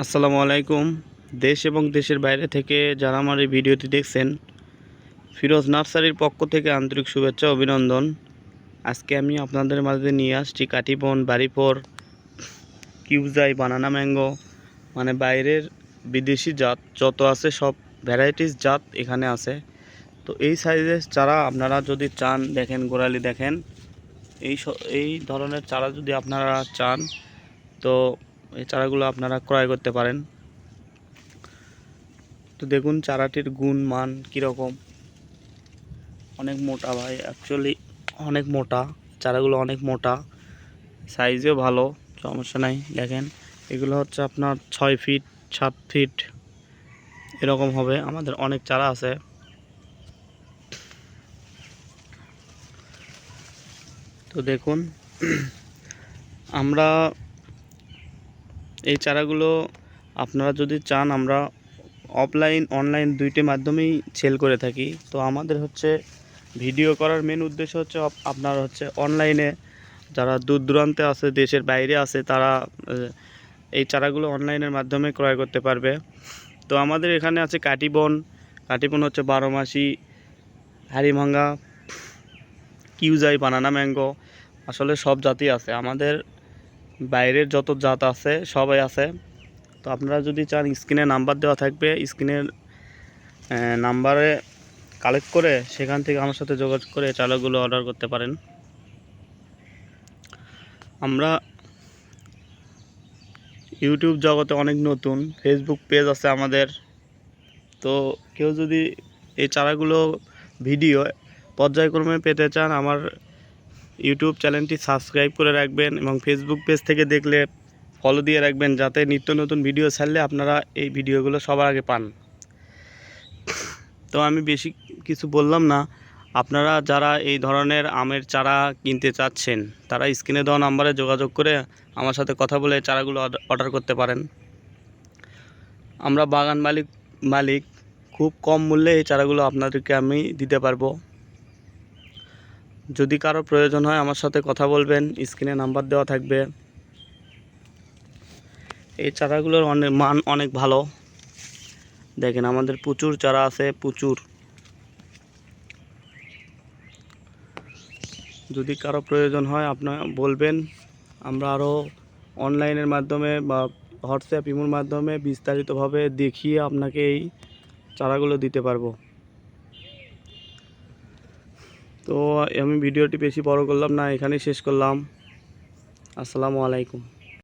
আসসালামু আলাইকুম। দেশ এবং দেশের বাইরে থেকে যারা আমার এই ভিডিওটি দেখছেন, ফিরোজ নার্সারির পক্ষ থেকে আন্তরিক শুভেচ্ছা, অভিনন্দন। আজকে আমি আপনাদের মাঝে নিয়ে আসছি কাটিবন বাড়িপর, কিউজাই, বানানা ম্যাঙ্গো মানে বাইরের বিদেশি জাত, যত আছে সব ভ্যারাইটিস জাত এখানে আছে। তো এই সাইজের চারা আপনারা যদি চান, দেখেন গোড়ালি দেখেন, এই এই ধরনের চারা যদি আপনারা চান, তো এই চারাগুলো আপনারা ক্রয় করতে পারেন। তো দেখুন চারাটির গুণ, মান কীরকম। অনেক মোটা ভাই অ্যাকচুয়ালি অনেক মোটা, চারাগুলো অনেক মোটা সাইজেও ভালো, সমস্যা নাই, দেখেন। এগুলো হচ্ছে আপনার ছয় ফিট সাত ফিট এরকম হবে, আমাদের অনেক চারা আছে। তো দেখুন, আমরা এই চারাগুলো আপনারা যদি চান, আমরা অফলাইন অনলাইন দুইটি মাধ্যমেই সেল করে থাকি। তো আমাদের হচ্ছে ভিডিও করার মেন উদ্দেশ্য হচ্ছে আপ- আপনার হচ্ছে অনলাইনে যারা দূর দূরান্তে আছে, দেশের বাইরে আছে, তারা এই চারাগুলো অনলাইনের মাধ্যমে ক্রয় করতে পারবে। তো আমাদের এখানে আছে কাটিবন। কাটিবন হচ্ছে বারো মাসি, হাড়িভাঙ্গা, কিউজাই, বানানা ম্যাঙ্গো, আসলে সব জাতি আছে। আমাদের বাইরের যত জাত আছে, সবাই আছে। তো আপনারা যদি চান স্ক্রিনে নাম্বার দেওয়া থাকবে স্ক্রিনের নাম্বারে কালেক্ট করে সেখান থেকে আমার সাথে যোগাযোগ করে চালকগুলো অর্ডার করতে পারেন। আমরা ইউটিউব জগতে অনেক নতুন ফেসবুক পেজ আছে আমাদের। তো কেউ যদি এই চারাগুলো ভিডিও পর্যায়ক্রমে পেতে চান, আমার ইউটিউব চ্যানেলটি সাবস্ক্রাইব করে রাখবেন এবং ফেসবুক পেজ থেকে দেখলে ফলো দিয়ে রাখবেন যাতে নিত্য নতুন ভিডিও ছাড়লে আপনারা এই ভিডিওগুলো সবার আগে পান। তো আমি বেশি কিছু বললাম না। আপনারা যারা এই ধরনের আমের চারা কিনতে চাচ্ছেন, তারা স্ক্রিনে দেওয়া নাম্বারে যোগাযোগ করে আমার সাথে কথা বলে চারাগুলো অর্ডার- করতে পারেন। আমরা বাগান মালিক মালিক, খুব কম মূল্যে এই চারাগুলো আপনাদেরকে আমি দিতে পারব। যদি কারও প্রয়োজন হয় আমার সাথে কথা বলবেন, স্ক্রিনে নাম্বার দেওয়া থাকবে। এই চারাগুলোর অনেক মান অনেক ভালো। দেখেন আমাদের প্রচুর চারা আছে, প্রচুর। যদি কারও প্রয়োজন হয় আপনার বলবেন, আমরা আরও অনলাইনের মাধ্যমে বা হোয়াটসঅ্যাপ, ইমোর মাধ্যমে বিস্তারিতভাবে দেখিয়ে আপনাকে এই চারাগুলো দিতে পারব। তো আমি ভিডিওটি বেশি বড় করলাম না এখানেই শেষ করলাম। আসসালামু আলাইকুম।